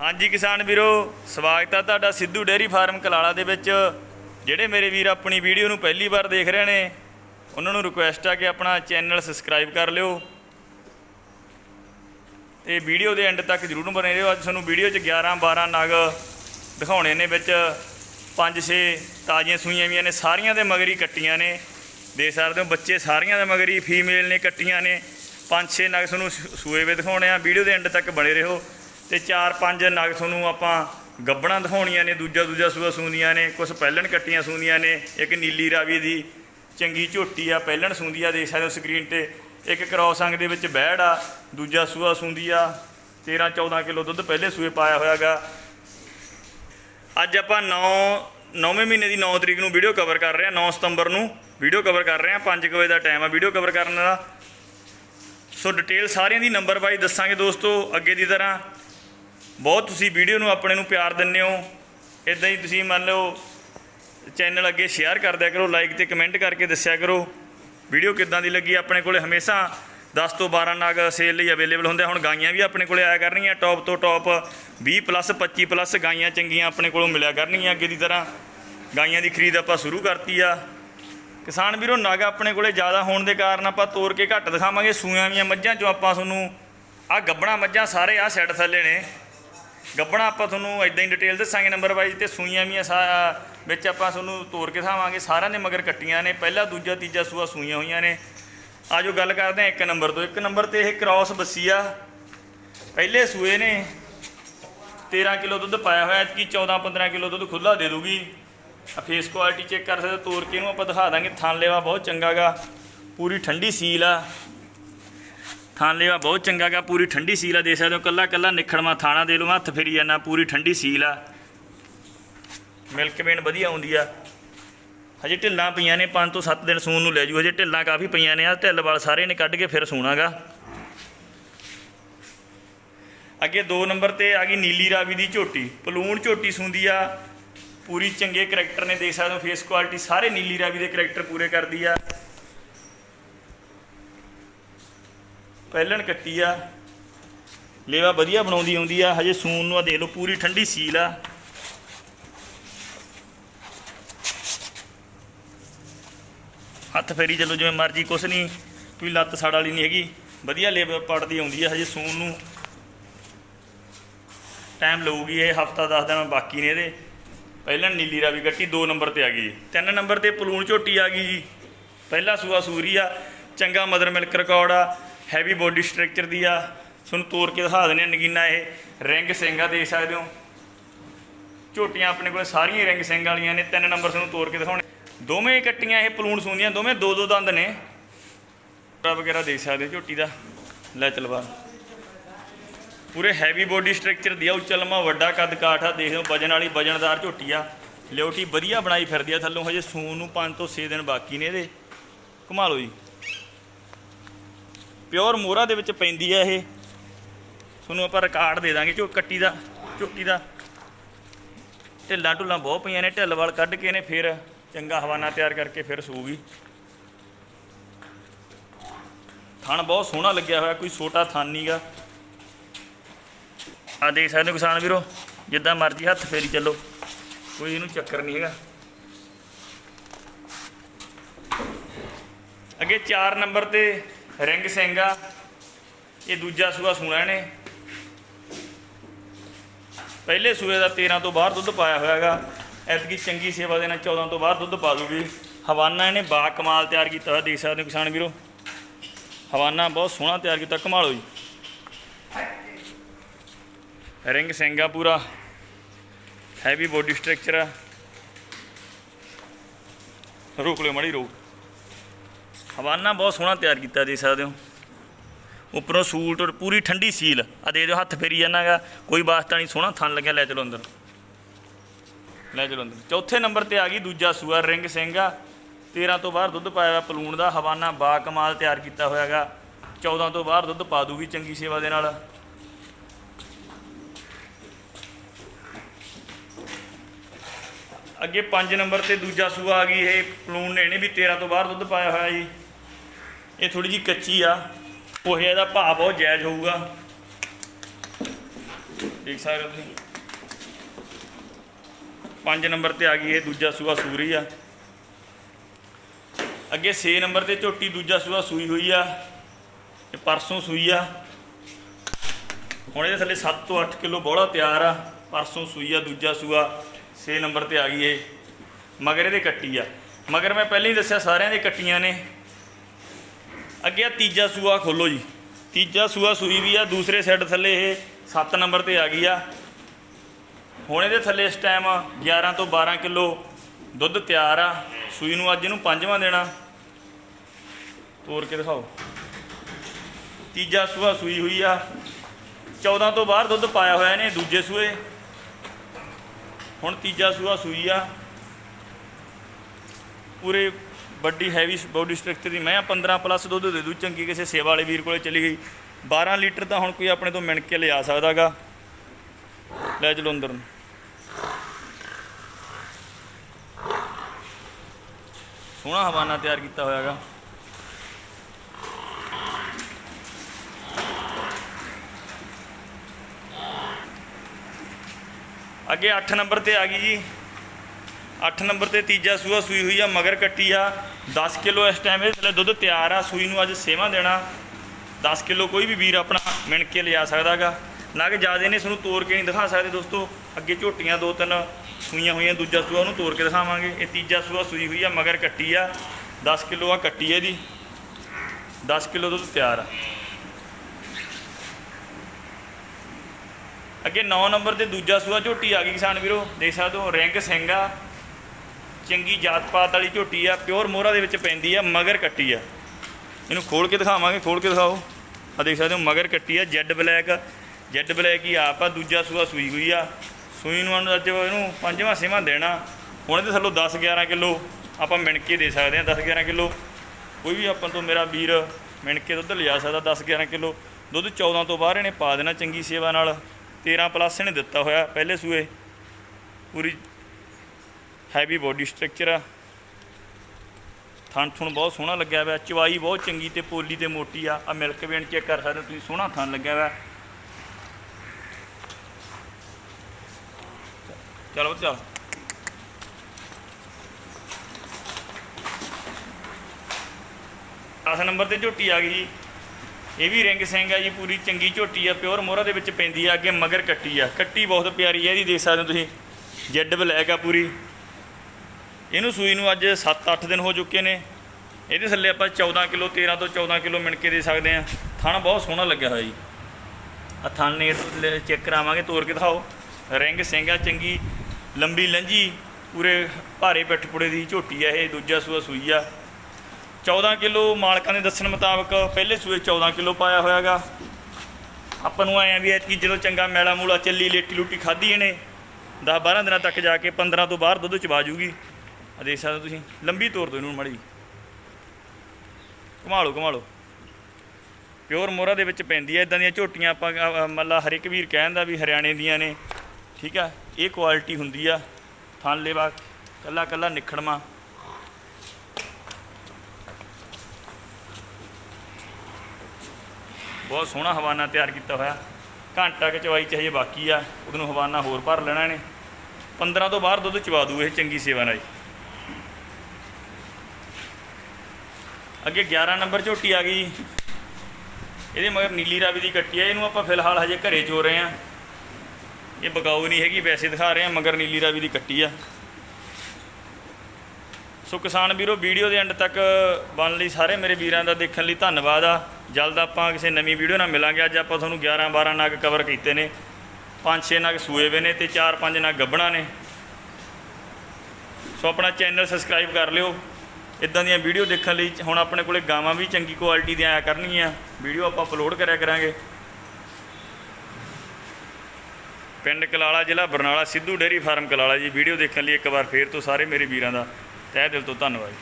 ਹਾਂਜੀ ਕਿਸਾਨ ਵੀਰੋ, ਸਵਾਗਤ ਹੈ ਤੁਹਾਡਾ ਸਿੱਧੂ ਡੇਅਰੀ ਫਾਰਮ ਕਲਾਲਾ ਦੇ ਵਿੱਚ। ਜਿਹੜੇ ਮੇਰੇ ਵੀਰ ਆਪਣੀ ਵੀਡੀਓ ਨੂੰ ਪਹਿਲੀ ਵਾਰ ਦੇਖ ਰਹੇ ਨੇ, ਉਹਨਾਂ ਨੂੰ ਰਿਕੁਐਸਟ ਆ ਕਿ ਆਪਣਾ ਚੈਨਲ ਸਬਸਕ੍ਰਾਈਬ ਕਰ ਲਿਓ। ਤੇ ਵੀਡੀਓ ਦੇ ਐਂਡ ਤੱਕ ਜਰੂਰ ਬਣੇ ਰਹੋ। ਅੱਜ ਤੁਹਾਨੂੰ ਵੀਡੀਓ 'ਚ 11 12 ਨਗ ਦਿਖਾਉਣੇ ਨੇ ਵਿੱਚ। 5-6 ਤਾਜ਼ੀਆਂ ਸੂਈਆਂ ਵੀਆਂ ਨੇ, ਸਾਰੀਆਂ ਦੇ ਮਗਰੀ ਕੱਟੀਆਂ ਨੇ। ਦੇਖ ਸਕਦੇ ਹੋ ਬੱਚੇ ਸਾਰੀਆਂ ਦੇ ਮਗਰੀ ਫੀਮੇਲ ਨੇ ਕੱਟੀਆਂ ਨੇ। 5-6 ਨਗ ਤੁਹਾਨੂੰ ਸੂਏ ਵੇ ਦਿਖਾਉਣੇ ਆ। ਵੀਡੀਓ ਦੇ ਐਂਡ ਤੱਕ ਬਣੇ ਰਹੋ। ਤੇ 4-5 ਨਗ ਤੁਹਾਨੂੰ ਆਪਾਂ ਗੱਬਣਾ ਦਿਖਾਉਣੀਆਂ ਨੇ, ਦੂਜਾ ਦੂਜਾ ਸੂਆ ਸੂੰਦੀਆਂ ਨੇ ਕੁਝ ਪਹਿਲਣ ਕੱਟੀਆਂ ਸੂੰਦੀਆਂ ਨੇ, ਇੱਕ ਨੀਲੀ ਰਾਵੀ ਦੀ ਚੰਗੀ ਝੋਟੀ ਆ, ਪਹਿਲਣ ਸੂੰਦੀ ਆ, ਦੇਖ ਸਕਦੇ ਹੋ ਸਕਰੀਨ ਤੇ, ਇੱਕ ਕ੍ਰੋਸ ਅੰਗ ਦੇ ਵਿੱਚ ਬੈੜ ਆ, ਦੂਜਾ ਸੂਆ ਸੂੰਦੀ ਆ 13 14 ਕਿਲੋ ਦੁੱਧ ਪਹਿਲੇ ਸੂਏ ਪਾਇਆ ਹੋਇਆਗਾ। ਅੱਜ ਆਪਾਂ 9 9ਵੇਂ ਮਹੀਨੇ ਦੀ 9 ਤਰੀਕ ਨੂੰ ਵੀਡੀਓ ਕਵਰ ਕਰ ਰਹੇ ਹਾਂ 9 ਸਤੰਬਰ ਨੂੰ ਵੀਡੀਓ ਕਵਰ ਕਰ ਰਹੇ ਹਾਂ 5 ਵਜੇ ਦਾ ਟਾਈਮ ਆ ਵੀਡੀਓ ਕਵਰ ਕਰਨ ਦਾ। ਸੋ ਡਿਟੇਲ ਸਾਰਿਆਂ ਦੀ ਨੰਬਰ ਵਾਈਜ਼ ਦੱਸਾਂਗੇ ਦੋਸਤੋ, ਅੱਗੇ ਦੀ ਤਰ੍ਹਾਂ ਬਹੁਤ ਤੁਸੀਂ ਵੀਡੀਓ ਨੂੰ ਆਪਣੇ ਨੂੰ ਪਿਆਰ ਦਿੰਦੇ ਹੋ। ਇਦਾਂ ਹੀ ਤੁਸੀਂ ਮੰਨ ਲਓ ਚੈਨਲ ਅੱਗੇ ਸ਼ੇਅਰ ਕਰ ਦਿਆ ਕਰੋ ਲਾਈਕ ਤੇ ਕਮੈਂਟ ਕਰਕੇ ਦੱਸਿਆ ਕਰੋ। ਵੀਡੀਓ ਕਿੱਦਾਂ ਦੀ ਲੱਗੀ ਆਪਣੇ ਕੋਲੇ? ਹਮੇਸ਼ਾ 10 ਤੋਂ 12 ਨਗ ਸੇਲ ਲਈ ਅਵੇਲੇਬਲ ਹੁੰਦੇ ਹੁਣ ਗਾਈਆਂ ਵੀ ਆਪਣੇ ਕੋਲੇ ਆਇਆ ਕਰਨਗੀਆਂ ਟੌਪ ਤੋਂ ਟੌਪ 20 ਪਲੱਸ 25 ਪਲੱਸ ਗਾਈਆਂ ਚੰਗੀਆਂ ਆਪਣੇ ਕੋਲੋਂ ਮਿਲਿਆ ਕਰਨਗੀਆਂ ਅੱਗੇ ਦੀ ਤਰ੍ਹਾਂ। ਗਾਈਆਂ ਦੀ ਖਰੀਦ ਆਪਾਂ ਸ਼ੁਰੂ ਕਰਤੀ ਆ। ਕਿਸਾਨ ਵੀਰੋ, ਨਗ ਆਪਣੇ ਕੋਲੇ ਜ਼ਿਆਦਾ ਹੋਣ ਦੇ ਕਾਰਨ ਆਪਾਂ ਤੋਰ ਕੇ ਘੱਟ ਦਿਖਾਵਾਂਗੇ। ਸੂਆਂ ਦੀਆਂ ਮੱਝਾਂ ਚੋਂ ਆਪਾਂ ਤੁਹਾਨੂੰ ਆ ਗੱਬਣਾ ਮੱਝਾਂ ਸਾਰੇ ਆ ਸੈੱਟ ਥੱਲੇ ਨੇ। ਗੱਬਣਾ ਆਪਾਂ ਤੁਹਾਨੂੰ ਇਦਾਂ ਹੀ ਡਿਟੇਲ ਦੱਸਾਂਗੇ ਨੰਬਰ ਵਾਈਜ਼ ਤੇ ਸੂਈਆਂ ਵੀਆਂ ਸਾ, ਵਿੱਚ ਆਪਾਂ ਤੁਹਾਨੂੰ ਤੋਰ ਕੇ ਦਿਖਾਵਾਂਗੇ। ਸਾਰਿਆਂ ਨੇ ਮਗਰ ਕੱਟੀਆਂ ਨੇ। ਪਹਿਲਾ, ਦੂਜਾ, ਤੀਜਾ ਸੂਆ ਸੂਈਆਂ ਹੋਈਆਂ ਨੇ। ਆਜੋ ਗੱਲ ਕਰਦੇ ਹਾਂ ਇੱਕ ਨੰਬਰ ਤੋਂ। ਇੱਕ ਨੰਬਰ ਤੇ ਇਹ ਕ੍ਰਾਸ ਬੱਸੀ ਆ। ਪਹਿਲੇ ਸੂਏ ਨੇ। 13 ਕਿਲੋ ਦੁੱਧ ਪਾਇਆ ਹੋਇਆ। ਕਿ 14 15 ਕਿਲੋ ਦੁੱਧ ਖੁੱਲਾ ਦੇ ਦੂਗੀ। ਆ ਫੇਸ ਕੁਆਲਿਟੀ ਚੈੱਕ ਕਰ ਸਕਦੇ ਤੋਰ ਕੇ ਇਹਨੂੰ ਆਪਾਂ ਦਿਖਾ ਦਾਂਗੇ। ਥਣ ਲੇਵਾ ਬਹੁਤ ਚੰਗਾਗਾ। ਪੂਰੀ ਠੰਡੀ ਸੀਲ ਆ। ਥਣ ਲੇਵਾ ਬਹੁਤ ਚੰਗਾ ਗਾ, ਪੂਰੀ ਠੰਡੀ ਸੀਲ ਆ ਦੇ ਸਕਦੇ ਹੋ, ਕੱਲਾ ਕੱਲਾ ਨਿਖੜਵਾ ਥਾਣਾ ਦੇ ਲਓ ਹੱਥ ਫੇਰੀ ਜਾਣਾ ਪੂਰੀ ਠੰਡੀ ਸੀਲ ਆ। ਮਿਲਕ ਵੇਨ ਵਧੀਆ ਆਉਂਦੀ ਆ। ਹਜੇ ਢਿੱਲਾਂ ਪਈਆਂ ਨੇ 5 ਤੋਂ 7 ਦਿਨ ਸੂਣ ਨੂੰ ਲੈ ਜੂ, ਹਜੇ ਢਿੱਲਾਂ ਕਾਫੀ ਪਈਆਂ ਨੇ, ਆ ਢਿੱਲ ਵਾਲ ਸਾਰੇ ਨੇ ਕੱਢ ਕੇ ਫਿਰ ਸੂਣਾਗਾ ਅੱਗੇ 2 ਨੰਬਰ ਤੇ ਆ ਗਈ ਨੀਲੀ ਰਾਵੀ ਦੀ ਝੋਟੀ, ਪਲੂਣ ਝੋਟੀ ਸੂੰਦੀ ਆ। ਪੂਰੀ ਚੰਗੇ ਕਰੈਕਟਰ ਨੇ, ਦੇਖ ਸਕਦੇ ਹੋ ਫੇਸ ਕੁਆਲਿਟੀ ਸਾਰੇ ਨੀਲੀ ਰਾਵੀ ਦੇ ਕਰੈਕਟਰ ਪੂਰੇ ਕਰਦੀ ਆ। ਪਹਿਲਣ ਕੱਟੀ ਆ। ਲੇਵਾ ਵਧੀਆ ਬਣਾਉਂਦੀ ਆਉਂਦੀ ਆ। ਹਜੇ ਸੂਨ ਨੂੰ ਆ ਦੇਖ ਲਓ, ਪੂਰੀ ਠੰਡੀ ਸੀਲ ਆ। ਹੱਥ ਫੇਰੀ ਚੱਲੋ, ਜਿਵੇਂ ਮਰਜ਼ੀ, ਕੁਛ ਨਹੀਂ, ਕੋਈ ਲੱਤ ਸੜ ਵਾਲੀ ਨਹੀਂ ਹੈਗੀ। ਵਧੀਆ ਲੇਬਰ ਪੜਦੀ ਆਉਂਦੀ ਹੈ ਹਜੇ ਸੂਣ ਨੂੰ। ਟਾਈਮ ਲਊਗੀ ਇਹ, ਹਫਤਾ 10 ਦਿਨ ਬਾਕੀ ਨੇ ਇਹਦੇ। ਪਹਿਲਾਂ ਨੀਲੀ ਰਾਵੀ ਕੱਟੀ 2 ਨੰਬਰ ਤੇ ਆ ਗਈ ਜੀ। 3 ਨੰਬਰ ਤੇ ਪਲੂਣ ਝੋਟੀ ਆ ਗਈ ਜੀ। ਪਹਿਲਾ ਸੂਆ ਸੂਰੀ ਆ। ਚੰਗਾ ਮਦਰ ਮਿਲਕ ਰਿਕਾਰਡ ਆ। ਹੈਵੀ ਬੋਡੀ ਸਟਰਕਚਰ ਦੀ ਆ। ਤੁਹਾਨੂੰ ਤੋੜ ਕੇ ਦਿਖਾ ਦਿੰਦੇ ਆ ਨਗੀਨਾ ਇਹ। ਰਿੰਗ ਸਿੰਘਾ ਦੇਖ ਸਕਦੇ ਹੋ। ਝੋਟੀਆਂ ਆਪਣੇ ਕੋਲ ਸਾਰੀਆਂ ਰਿੰਗ ਸਿੰਘ ਵਾਲੀਆਂ ਨੇ। ਤਿੰਨ ਨੰਬਰ ਤੁਹਾਨੂੰ ਤੋੜ ਕੇ ਦਿਖਾਉਣੇ। ਦੋਵੇਂ ਕੱਟੀਆਂ ਇਹ ਪਲੂਣ ਸੂੰਦੀਆਂ। ਦੋਵੇਂ ਦੋ ਦੋ ਦੰਦ ਨੇ। ਟਾ ਵਗੈਰਾ ਦੇਖ ਸਕਦੇ ਹੋ ਝੋਟੀ ਦਾ। ਲੈ ਚਲ ਪੂਰੇ ਹੈਵੀ ਬੋਡੀ ਸਟਰਕਚਰ ਦੀ ਆ। ਉੱਚਾ ਲੰਮਾ, ਵੱਡਾ ਕੱਦ ਕਾਠ ਆ। ਦੇਖ ਲਓ ਵਜਨ ਵਾਲੀ ਵਜਨਦਾਰ ਝੋਟੀ ਆ। ਲਿਓਟੀ ਵਧੀਆ ਬਣਾਈ ਫਿਰਦੀ ਆ। ਥੱਲੋਂ ਹਜੇ ਸੂਨ ਨੂੰ 5 ਤੋਂ 6 ਦਿਨ ਬਾਕੀ ਨੇ ਇਹਦੇ। ਘੁਮਾ ਲਓ ਜੀ। ਪਿਓਰ ਮੋਹਰਾ ਦੇ ਵਿੱਚ ਪੈਂਦੀ ਆ ਇਹ। ਤੁਹਾਨੂੰ ਆਪਾਂ ਰਿਕਾਰਡ ਦੇ ਦਾਂਗੇ ਝੋ ਕੱਟੀ ਦਾ, ਝੋਟੀ ਦਾ। ਢਿੱਲਾਂ ਢੁੱਲਾਂ ਬਹੁਤ ਪਈਆਂ ਨੇ, ਢਿੱਲ ਵਾਲ ਕੱਢ ਕੇ ਨੇ, ਫਿਰ ਚੰਗਾ ਹਵਾਨਾ ਤਿਆਰ ਕਰਕੇ ਫਿਰ ਸੂਗੀ। ਥਣ ਬਹੁਤ ਸੋਹਣਾ ਲੱਗਿਆ ਹੋਇਆ, ਕੋਈ ਛੋਟਾ ਥਣ ਨਹੀਂਗਾ ਆ ਦੇਖ ਸਕਦੇ ਹੋ ਕਿਸਾਨ ਵੀਰੋ, ਜਿੱਦਾਂ ਮਰਜ਼ੀ ਹੱਥ ਫੇਰੀ ਚੱਲੋ, ਕੋਈ ਇਹਨੂੰ ਚੱਕਰ ਨਹੀਂ ਹੈਗਾ। ਅੱਗੇ 4 ਨੰਬਰ ਤੇ ਰਿੰਗ ਸਿੰਘ ਆ। ਇਹ ਦੂਜਾ ਸੂਆ ਸੂਣਾ ਨੇ ਪਹਿਲੇ ਸੂਏ ਦਾ 13 ਤੋਂ ਬਾਹਰ ਦੁੱਧ ਪਾਇਆ ਹੋਇਆ ਹੈਗਾ। ਐਤਕੀ ਚੰਗੀ ਸੇਵਾ ਦੇ ਨਾਲ 14 ਤੋਂ ਬਾਹਰ ਦੁੱਧ ਪਾ ਦੂਗੀ। ਹਵਾਨਾ ਇਹਨੇ ਬਾ ਕਮਾਲ ਤਿਆਰ ਕੀਤਾ ਹੋਇਆ, ਦੇਖ ਸਕਦੇ ਹੋ ਕਿਸਾਨ ਵੀਰੋ। ਹਵਾਨਾ ਬਹੁਤ ਸੋਹਣਾ ਤਿਆਰ ਕੀਤਾ, ਕਮਾਲੋ ਜੀ ਰਿੰਗ ਸਿੰਘਾ ਪੂਰਾ। ਹੈਵੀ ਬੋਡੀ ਸਟਰਕਚਰ ਆ। ਰੋਕ ਲਿਓ ਮੜੀ, ਰੋਕ। ਹਵਾਨਾ ਬਹੁਤ ਸੋਹਣਾ ਤਿਆਰ ਕੀਤਾ ਦੇਖ ਸਕਦੇ ਹੋ। ਉੱਪਰੋਂ ਸੂਟ ਔਰ ਪੂਰੀ ਠੰਡੀ ਸੀਲ। ਆ ਦੇ ਦਿਓ ਹੱਥ ਫੇਰੀ ਜਾਣਾਗਾ ਕੋਈ ਵਾਸਤਾ ਨਹੀਂ, ਸੋਹਣਾ ਥਣ ਲੱਗਿਆ, ਲੈ ਚਲੋ ਅੰਦਰ। ਲੈ ਚਲੋ ਅੰਦਰ। ਚੌਥੇ ਨੰਬਰ ਤੇ ਆ ਗਈ ਦੂਜਾ ਸੂਆ, ਰਿੰਗ ਸਿੰਘ ਆ। 13 ਤੋਂ ਬਾਹਰ ਦੁੱਧ ਪਾਇਆ ਹੋਇਆ ਪਲੂਣ ਦਾ। ਹਵਾਨਾ ਬਾ ਕਮਾਲ ਤਿਆਰ ਕੀਤਾ ਹੋਇਆਗਾ। 14 ਤੋਂ ਬਾਹਰ ਦੁੱਧ ਪਾ ਦੂਗੀ ਚੰਗੀ ਸੇਵਾ ਦੇ ਨਾਲ। ਅੱਗੇ 5 ਨੰਬਰ ਤੇ ਦੂਜਾ ਸੂਆ ਆ ਗਈ ਇਹ। ਪਲੂਣ ਨੇ ਇਹਨੇ ਵੀ 13 ਤੋਂ ਬਾਹਰ ਦੁੱਧ ਪਾਇਆ ਹੋਇਆ ਜੀ। ਇਹ ਥੋੜੀ ਜੀ ਕੱਚੀ ਆ। ਉਹ ਇਹਦਾ ਭਾਅ ਬਹੁਤ ਜਾਇਜ਼ ਹੋਊਗਾ। ਦੇਖ ਸਕਦੇ ਹੋ ਤੁਸੀਂ। ਪੰਜ ਨੰਬਰ ਤੇ ਆ ਗਈ ਇਹ, ਦੂਜਾ ਸੂਆ ਸੂਰੀ ਆ। ਅੱਗੇ 6 ਨੰਬਰ ਤੇ ਝੋਟੀ, ਦੂਜਾ ਸੂਆ ਸੂਈ ਹੋਈ ਆ। ਇਹ ਪਰਸੋਂ ਸੂਈ ਆ। ਹੁਣ ਇਹਦੇ ਥੱਲੇ 7 ਤੋਂ 8 ਕਿਲੋ ਬੋਲਾ ਤਿਆਰ ਆ। ਪਰਸੋਂ ਸੂਈ ਆ, ਦੂਜਾ ਸੂਆ। 6 ਨੰਬਰ ਤੇ ਆ ਗਈ ਇਹ। ਮਗਰ ਇਹਦੇ ਕੱਟੀ ਆ। ਮਗਰ ਮੈਂ ਪਹਿਲਾਂ ਹੀ ਦੱਸਿਆ ਸਾਰਿਆਂ ਦੇ ਕੱਟੀਆਂ ਨੇ। ਅੱਗੇ ਆ ਤੀਜਾ ਸੂਆ ਖੋਲੋ ਜੀ। ਤੀਜਾ ਸੂਆ ਸੂਈ ਵੀ ਆ, ਦੂਸਰੇ ਸਾਈਡ ਥੱਲੇ ਇਹ 7 ਨੰਬਰ ਤੇ ਆ ਗਈ ਆ। ਹੁਣ ਇਹਦੇ ਥੱਲੇ ਇਸ ਟਾਈਮ 11 ਤੋਂ 12 ਕਿਲੋ ਦੁੱਧ ਤਿਆਰ ਆ। ਸੂਈ ਨੂੰ ਅੱਜ ਇਹਨੂੰ ਪੰਜਵਾਂ ਦੇਣਾ। ਤੋੜ ਕੇ ਦਿਖਾਓ। ਤੀਜਾ ਸੂਆ ਸੂਈ ਹੋਈ ਆ। 14 ਤੋਂ ਬਾਹਰ ਦੁੱਧ ਪਾਇਆ ਹੋਇਆ ਇਹਨੇ ਦੂਜੇ ਸੂਏ। ਹੁਣ ਤੀਜਾ ਸੂਆ ਸੂਈ ਆ। ਪੂਰੇ ਵੱਡੀ ਹੈਵੀ ਬੋਡੀ ਸਟਰਕਚਰ ਦੀ, ਮੈਂ 15 ਪਲੱਸ ਦੁੱਧ ਦੇ ਦੂ, ਚੰਗੀ ਕਿਸੇ ਸੇਵਾ ਵਾਲੇ ਵੀਰ ਕੋਲੇ ਚਲੀ ਗਈ। 12 ਲੀਟਰ ਤਾਂ ਹੁਣ ਕੋਈ ਆਪਣੇ ਤੋਂ ਮਿਣ ਕੇ ਲਿਆ ਸਕਦਾਗਾ ਲੈ ਚਲੋ ਅੰਦਰ ਨੂੰ। ਸੋਹਣਾ ਹਵਾਨਾ ਤਿਆਰ ਕੀਤਾ ਹੋਇਆਗਾ ਅੱਗੇ 8 ਨੰਬਰ ਤੇ ਆ ਗਈ ਜੀ। 8 ਨੰਬਰ ਤੇ ਤੀਜਾ ਸੂਆ ਸੂਈ ਹੋਈ ਆ, ਮਗਰ ਕੱਟੀ ਆ। 10 ਕਿਲੋ ਇਸ ਟਾਈਮ ਇਹ ਥੱਲੇ ਦੁੱਧ ਤਿਆਰ ਆ, ਸੂਈ ਨੂੰ ਅੱਜ ਸੇਵਾ ਦੇਣਾ। 10 ਕਿਲੋ ਕੋਈ ਵੀ ਵੀਰ ਆਪਣਾ ਮਿਣ ਕੇ ਲਿਜਾ ਸਕਦਾਗਾ। ਨਾ ਕਿ ਜ਼ਿਆਦਾ ਨੇ ਤੁਹਾਨੂੰ ਤੋੜ ਕੇ ਨਹੀਂ ਦਿਖਾ ਸਕਦੇ ਦੋਸਤੋ। ਅੱਗੇ ਝੋਟੀਆਂ ਦੋ ਤਿੰਨ ਸੂਈਆਂ ਹੋਈਆਂ, ਦੂਜਾ ਸੂਆ ਉਹਨੂੰ ਤੋੜ ਕੇ ਦਿਖਾਵਾਂਗੇ। ਇਹ ਤੀਜਾ ਸੂਆ ਸੂਈ ਹੋਈ ਆ, ਮਗਰ ਕੱਟੀ ਆ। 10 ਕਿਲੋ ਆ ਕੱਟੀ ਆ ਇਹਦੀ। 10 ਕਿਲੋ ਦੁੱਧ ਤਿਆਰ ਆ। ਅੱਗੇ 9 ਨੰਬਰ ਤੇ ਦੂਜਾ ਸੂਆ ਝੋਟੀ ਆ ਗਈ ਕਿਸਾਨ ਵੀਰੋ। ਦੇਖ ਸਕਦੇ ਹੋ, ਰਿੰਗ ਸਿੰਘ ਆ। ਚੰਗੀ ਜਾਤ ਪਾਤ ਵਾਲੀ ਝੋਟੀ ਆ, ਪਿਓਰ ਮੋਹਰਾ ਦੇ ਵਿੱਚ ਪੈਂਦੀ ਆ, ਮਗਰ ਕੱਟੀ ਆ। ਇਹਨੂੰ ਖੋਲ ਕੇ ਦਿਖਾਵਾਂਗੇ, ਖੋਲ ਕੇ ਦਿਖਾਓ। ਆ ਦੇਖ ਸਕਦੇ ਹੋ, ਮਗਰ ਕੱਟੀ ਆ, ਜੈਡ ਬਲੈਕ ਜੈਡ ਬਲੈਕ ਹੀ ਆਪ ਆ, ਦੂਜਾ ਸੂਆ ਸੂਈ ਹੋਈ ਆ। ਸੂਈ ਨੂੰ ਹੁਣ ਅੱਜ ਇਹਨੂੰ ਪੰਜਵਾਂ, ਛੇਵਾਂ ਦੇਣਾ। ਹੁਣ ਇਹਦੇ ਥੱਲੋਂ 10 11 ਕਿਲੋ ਆਪਾਂ ਮਿਣ ਕੇ ਦੇ ਸਕਦੇ ਆ 10 11 ਕਿਲੋ। ਕੋਈ ਵੀ ਆਪਾਂ ਤੋਂ ਮੇਰਾ ਵੀਰ ਮਿਣ ਕੇ ਦੁੱਧ ਲਿਜਾ ਸਕਦਾ 10 11 ਕਿਲੋ। ਦੁੱਧ 14 ਤੋਂ ਬਾਹਰ ਇਹਨੇ ਪਾ ਦੇਣਾ ਚੰਗੀ ਸੇਵਾ ਨਾਲ। 13 ਪਲੱਸ ਇਹਨੇ ਦਿੱਤਾ ਹੋਇਆ ਪਹਿਲੇ ਸੂਏ। ਪੂਰੀ ਹੈਵੀ ਬੋਡੀ ਸਟਰਕਚਰ ਆ। ਥਣ ਥੁਣ ਬਹੁਤ ਸੋਹਣਾ ਲੱਗਿਆ ਹੋਇਆ, ਚਵਾਈ ਬਹੁਤ ਚੰਗੀ ਤੇ ਪੋਲੀ ਤੇ ਮੋਟੀ ਆ। ਆ ਮਿਲਕ ਵੇਣ ਚੈੱਕ ਕਰ ਸਕਦੇ ਹੋ, ਤੁਸੀਂ ਸੋਹਣਾ ਥਣ ਲੱਗਿਆ ਹੋਇਆ। ਚਲੋ ਚਲ ਦਸ ਨੰਬਰ ਤੇ ਝੋਟੀ ਆ ਗਈ ਜੀ। ਇਹ ਵੀ ਰਿੰਗ ਸਿੰਘ ਆ ਜੀ, ਪੂਰੀ ਚੰਗੀ ਝੋਟੀ ਆ, ਪਿਓਰ ਮੋਹਰਾ ਦੇ ਵਿੱਚ ਪੈਂਦੀ ਆ, ਅੱਗੇ ਮਗਰ ਕੱਟੀ ਆ। ਕੱਟੀ ਬਹੁਤ ਪਿਆਰੀ ਆ, ਇਹਦੀ ਦੇਖ ਸਕਦੇ ਹੋ ਤੁਸੀਂ। ਜੈਡ ਬਲੈਕ ਆ ਪੂਰੀ। ਇਹਨੂੰ ਸੂਈ ਨੂੰ ਅੱਜ 7-8 ਦਿਨ ਹੋ ਚੁੱਕੇ ਨੇ। ਇਹਦੇ ਥੱਲੇ ਆਪਾਂ 14 ਕਿਲੋ 13 ਤੋਂ 14 ਕਿਲੋ ਮਿਣ ਕੇ ਦੇ ਸਕਦੇ ਆ ਥਣ ਬਹੁਤ ਸੋਹਣਾ ਲੱਗਿਆ ਹੋਇਆ ਜੀ। ਆ ਥਣ ਨੇ ਚੈੱਕ ਕਰਾਵਾਂਗੇ ਤੋੜ ਕੇ ਦਿਖਾਓ। ਰਿੰਗ ਸਿੰਘ ਆ ਚੰਗੀ, ਲੰਬੀ ਲੰਜੀ, ਪੂਰੇ ਭਾਰੇ ਪਿੱਠਪੁੜੇ ਦੀ ਝੋਟੀ ਆ ਇਹ, ਦੂਜਾ ਸੂਆ ਸੂਈ ਆ। 14 ਕਿਲੋ ਮਾਲਕਾਂ ਦੇ ਦੱਸਣ ਮੁਤਾਬਕ ਪਹਿਲੇ ਸੂਏ 14 ਕਿਲੋ ਪਾਇਆ ਹੋਇਆਗਾ। ਆਪਾਂ ਨੂੰ ਆਇਆ ਵੀ ਐਤਕੀ ਜਦੋਂ ਚੰਗਾ ਮੈਲਾ ਮੂਲਾ ਚੱਲੀ ਲੇਟੀ ਲੂਟੀ ਖਾਧੀ ਇਹਨੇ 10 12 ਦਿਨਾਂ ਤੱਕ ਜਾ ਕੇ 15 ਤੋਂ ਬਾਹਰ ਦੁੱਧ ਚਵਾ ਜੂਗੀ। ਆ ਦੇਖ ਸਕਦੇ ਹੋ ਤੁਸੀਂ ਲੰਬੀ ਤੋਰ ਦਿਓ ਇਹਨੂੰ ਮੜੀ ਘੁਮਾ ਲਓ ਘੁਮਾ ਲਓ ਪਿਓਰ ਮੋਹਰਾ ਦੇ ਵਿੱਚ ਪੈਂਦੀ ਹੈ ਇਦਾਂ ਦੀਆਂ ਝੋਟੀਆਂ ਆਪਾਂ ਅ, ਅ, ਮੱਲਾ ਹਰ ਇੱਕ ਵੀਰ ਕਹਿੰਦਾ ਵੀ ਹਰਿਆਣੇ ਦੀਆਂ ਨੇ ਠੀਕ ਆ? ਇਹ ਕੁਆਲਿਟੀ ਹੁੰਦੀ ਆ ਥਣ ਲੇਵਾ ਕੱਲਾ ਕੱਲਾ ਨਿਖੜਮਾ। ਬਹੁਤ ਸੋਹਣਾ ਹਵਾਨਾ ਤਿਆਰ ਕੀਤਾ ਹੋਇਆ। ਘੰਟਾ ਕੁ ਚਵਾਈ ਚ ਬਾਕੀ ਆ ਉਹਨੂੰ ਹਵਾਨਾ ਹੋਰ ਭਰ ਲੈਣਾ ਨੇ 15 ਤੋਂ ਬਾਹਰ ਦੁੱਧ ਚਵਾ ਦੂ ਇਹ ਚੰਗੀ ਸੇਵਾ ਨਾਲ ਅੱਗੇ 11 ਨੰਬਰ ਝੋਟੀ ਆ ਗਈ। ਇਹਦੇ ਮਗਰ ਨੀਲੀ ਰਾਵੀ ਦੀ ਕੱਟੀ ਆ, ਇਹਨੂੰ ਆਪਾਂ ਫਿਲਹਾਲ ਹਜੇ ਘਰੇ ਚੋ ਰਹੇ ਆ ਇਹ ਬਗਾਊ ਨਹੀਂ ਹੈਗੀ, ਵੈਸੇ ਦਿਖਾ ਰਹੇ ਆ ਮਗਰ ਨੀਲੀ ਰਾਵੀ ਦੀ ਕੱਟੀ ਆ। ਸੋ ਕਿਸਾਨ ਵੀਰੋ, ਵੀਡੀਓ ਦੇ ਐਂਡ ਤੱਕ ਬਣ ਲਈ ਸਾਰੇ ਮੇਰੇ ਵੀਰਾਂ ਦਾ, ਦੇਖਣ ਲਈ ਧੰਨਵਾਦ ਆ। ਜਲਦ ਆਪਾਂ ਕਿਸੇ ਨਵੀਂ ਵੀਡੀਓ ਨਾਲ ਮਿਲਾਂਗੇ। ਅੱਜ ਆਪਾਂ ਤੁਹਾਨੂੰ 11 12 ਨਗ ਕਵਰ ਕੀਤੇ ਨੇ। 5-6 ਨਗ ਸੂਏ ਵੇ ਨੇ ਤੇ 4-5 ਨਗ ਗੱਬਣਾ ਨੇ। ਸੋ ਆਪਣਾ ਚੈਨਲ ਸਬਸਕ੍ਰਾਈਬ ਕਰ ਲਿਓ। ਇਦਾਂ ਦੀਆਂ ਵੀਡੀਓ ਦੇਖਣ ਲਈ ਹੁਣ ਆਪਣੇ ਕੋਲੇ ਗਾਵਾਂ ਵੀ ਚੰਗੀ ਕੁਆਲਿਟੀ ਦੀਆਂ ਆਇਆ ਕਰਨਗੀਆਂ। ਵੀਡੀਓ ਆਪਾਂ ਅਪਲੋਡ ਕਰਿਆ ਕਰਾਂਗੇ। ਪਿੰਡ ਕਲਾਲਾ ਜ਼ਿਲ੍ਹਾ Barnala Sidhu dairy farm Kalala ji, video ਦੇਖਣ ਲਈ ਇੱਕ ਵਾਰ ਫੇਰ ਤੋਂ ਸਾਰੇ ਮੇਰੇ ਵੀਰਾਂ ਦਾ ਤਹਿ ਦਿਲ ਤੋਂ ਧੰਨਵਾਦ